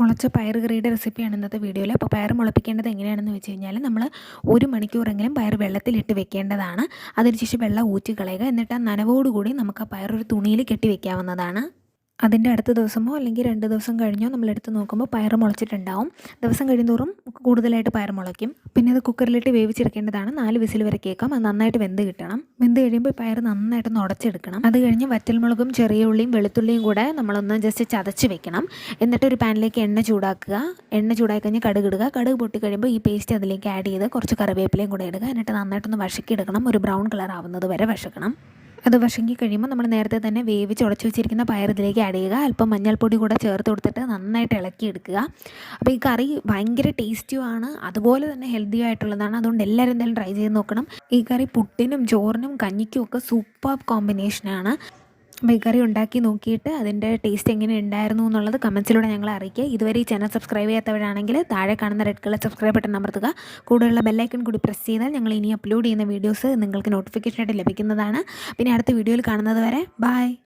മുളച്ച പയർ കറിയുടെ റെസിപ്പിയാണ് ഇന്നത്തെ വീഡിയോയിൽ അപ്പോൾ പയർ മുളപ്പിക്കേണ്ടത് എങ്ങനെയാണെന്ന് വെച്ച് കഴിഞ്ഞാൽ നമ്മൾ ഒരു മണിക്കൂറെങ്കിലും പയർ വെള്ളത്തിലിട്ട് വെക്കേണ്ടതാണ്. അതിനുശേഷം വെള്ളം ഊറ്റി കളയുക. എന്നിട്ട് ആ നനവോടുകൂടി നമുക്ക് ആ പയർ ഒരു തുണിയിൽ കെട്ടി വെക്കാവുന്നതാണ്. അതിന്റെ അടുത്ത ദിവസമോ അല്ലെങ്കിൽ രണ്ട് ദിവസം കഴിഞ്ഞോ നമ്മൾ എടുത്ത് നോക്കുമ്പോൾ പയർ മുളച്ചിട്ടുണ്ടാവും. ദിവസം കഴിയുന്തോറും കൂടുതലായിട്ട് പയർ മുളയ്ക്കും. പിന്നെ അത് കുക്കറിലിട്ട് വേവിച്ചെടുക്കേണ്ടതാണ്. നാല് വിസിൽ വരെ കേൾക്കാം. അത് നന്നായിട്ട് വെന്ത് കിട്ടണം. വെന്ത് കഴിയുമ്പോൾ പയർ നന്നായിട്ട് ഒന്ന് ഉടച്ചെടുക്കണം. അത് കഴിഞ്ഞ് വറ്റൽമുളകും ചെറിയ ഉള്ളിയും വെളുത്തുള്ളിയും കൂടെ നമ്മളൊന്ന് ജസ്റ്റ് ചതച്ച് വെക്കണം. എന്നിട്ട് ഒരു പാനിലേക്ക് എണ്ണ ചൂടാക്കുക. എണ്ണ ചൂടാക്കി കഴിഞ്ഞ് കടുക് ഇടുക. കടുക് പൊട്ടി കഴിയുമ്പോൾ ഈ പേസ്റ്റ് അതിലേക്ക് ആഡ് ചെയ്ത് കുറച്ച് കറിവേപ്പിലയും കൂടെ ഇടുക. എന്നിട്ട് നന്നായിട്ടൊന്ന് വഴക്കി എടുക്കണം ഒരു ബ്രൗൺ കളർ ആവുന്നത് വരെ വഴക്കണം. അത് വശങ്ങി കഴിയുമ്പോൾ നമ്മൾ നേരത്തെ തന്നെ വേവിച്ച് ഉടച്ച് വെച്ചിരിക്കുന്ന പയർ ഇതിലേക്ക് ആഡ് ചെയ്യുക. അല്പം മഞ്ഞൾപ്പൊടി കൂടെ ചേർത്ത് കൊടുത്തിട്ട് നന്നായിട്ട് ഇളക്കി എടുക്കുക. അപ്പോൾ ഈ കറി ഭയങ്കര ടേസ്റ്റിയുമാണ് അതുപോലെ തന്നെ ഹെൽത്തി ആയിട്ടുള്ളതാണ്. അതുകൊണ്ട് എല്ലാവരും എന്തായാലും ട്രൈ ചെയ്ത് നോക്കണം. ഈ കറി പുട്ടിനും ചോറിനും കഞ്ഞിക്കും ഒക്കെ സൂപ്പർ കോമ്പിനേഷനാണ് അപ്പോൾ ഈ കറി ഉണ്ടാക്കി നോക്കിയിട്ട് അതിന്റെ ടേസ്റ്റ് എങ്ങനെ ഉണ്ടായിരുന്നു എന്നുള്ളത് കമൻസിലൂടെ ഞങ്ങളെ അറിയിക്കുക. ഇതുവരെ ഈ ചാനൽ സബ്സ്ക്രൈബ് ചെയ്യാത്തവരാണെങ്കിൽ താഴെ കാണുന്ന റെഡ് കളർ സബ്സ്ക്രൈബ് ബട്ടൺ അമർത്തുക. കൂടെയുള്ള ബെല്ലൈക്കൺ കൂടി പ്രസ് ചെയ്താൽ ഞങ്ങൾ ഇനി അപ്ലോഡ് ചെയ്യുന്ന വീഡിയോസ് നിങ്ങൾക്ക് നോട്ടിഫിക്കേഷനായിട്ട് ലഭിക്കുന്നതാണ്. പിന്നെ അടുത്ത വീഡിയോയിൽ കാണുന്നത് വരെ ബൈ